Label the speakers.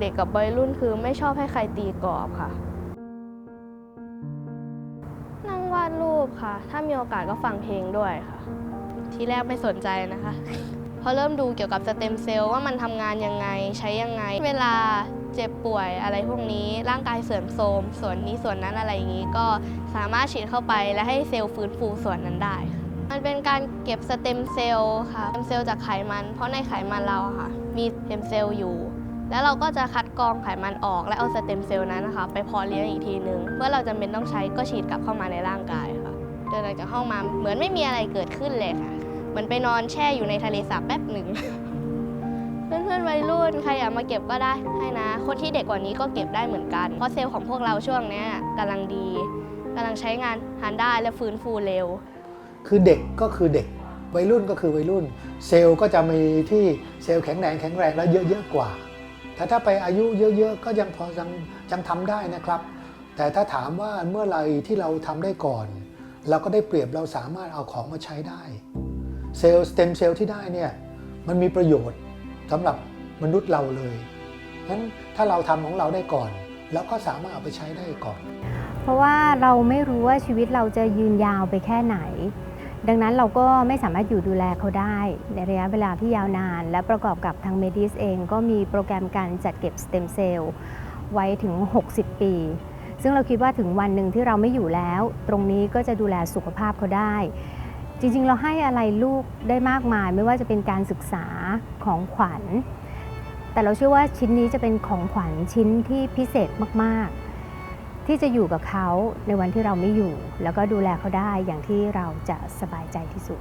Speaker 1: เด็กกับวัยรุ่นคือไม่ชอบให้ใครตีกรอบค่ะ นั่งวาดรูปค่ะ ถ้ามีโอกาสก็ฟังเพลงด้วยค่ะ ทีแรกไม่สนใจนะคะ พอเริ่มดูเกี่ยวกับสเต็มเซลล์ว่ามันทำงานยังไงใช้ยังไง เวลาเจ็บป่วยอะไรพวกนี้ร่างกายเสื่อมโทรมส่วนนี้ส่วนนั้นอะไรอย่างนี้ก็สามารถฉีดเข้าไปและให้เซลล์ฟื้นฟูส่วนนั้นได้ มันเป็นการเก็บสเต็มเซลล์ค่ะสเต็มเซลล์จากไขมัน เพราะในไขมันเราค่ะ มีสเต็มเซลล์อยู่ แล้วเราก็จะคัดกรองไขมันออกและเอาสเต็มเซลล์นั้นนะคะไปเพาะเลี้ยงอีกทีนึงเมื่อเราจำเป็นต้องใช้ก็ฉีดกลับเข้ามาในร่างกายค่ะเดินออกจากห้องมาเหมือนไม่มีอะไรเกิดขึ้นเลยค่ะเหมือนไปนอนแช่อยู่ในทะเลสาบแป๊บหนึ่งเพื่อนๆวัยรุ่นใครอยากมาเก็บก็ได้ให้นะ คนที่เด็กกว่านี้ก็เก็บได้เหมือนกันเพราะเซลล์ของพวกเราช่วงนี้กำลังดีกำลังใช้งานทานได้และฟื้นฟูเร็ว
Speaker 2: คือเด็กก็คือเด็กวัยรุ่นก็คือวัยรุ่น เซลล์ก็จะมีที่เซลล์แข็งแรงแข็งแรงแล้วเยอะๆกว่า แต่ถ้าไปอายุเยอะๆ ก็ยังพอยังยังทำได้นะครับ แต่ถ้าถามว่าเมื่อไหรที่เราทำได้ก่อน เราก็ได้เปรียบเราสามารถเอาของมาใช้ได้ เซลล์สเต็มเซลล์ที่ได้เนี่ยมันมีประโยชน์สำหรับมนุษย์เราเลยงั้นถ้าเราทำของเราได้ก่อน แล้วก็สามารถเอาไปใช้ได้ก่อน
Speaker 3: เพราะว่าเราไม่รู้ว่าชีวิตเราจะยืนยาวไปแค่ไหน ดังนั้นเราก็ไม่สามารถอยู่ดูแลเขาได้ ในระยะเวลาที่ยาวนาน และประกอบกับทางเมดิสเองก็มีโปรแกรมการจัดเก็บสเต็มเซลล์ไว้ถึง 60 ปี ซึ่งเราคิดว่าถึงวันหนึ่งที่เราไม่อยู่แล้ว ตรงนี้ก็จะดูแลสุขภาพเขาได้ จริงๆ เราให้อะไรลูกได้มากมาย ไม่ว่าจะเป็นการศึกษาของขวัญ แต่เราเชื่อว่าชิ้นนี้จะเป็นของขวัญชิ้นที่พิเศษมากๆ ที่จะอยู่กับเขาในวันที่เราไม่อยู่ แล้วก็ดูแลเขาได้อย่างที่เราจะสบายใจที่สุด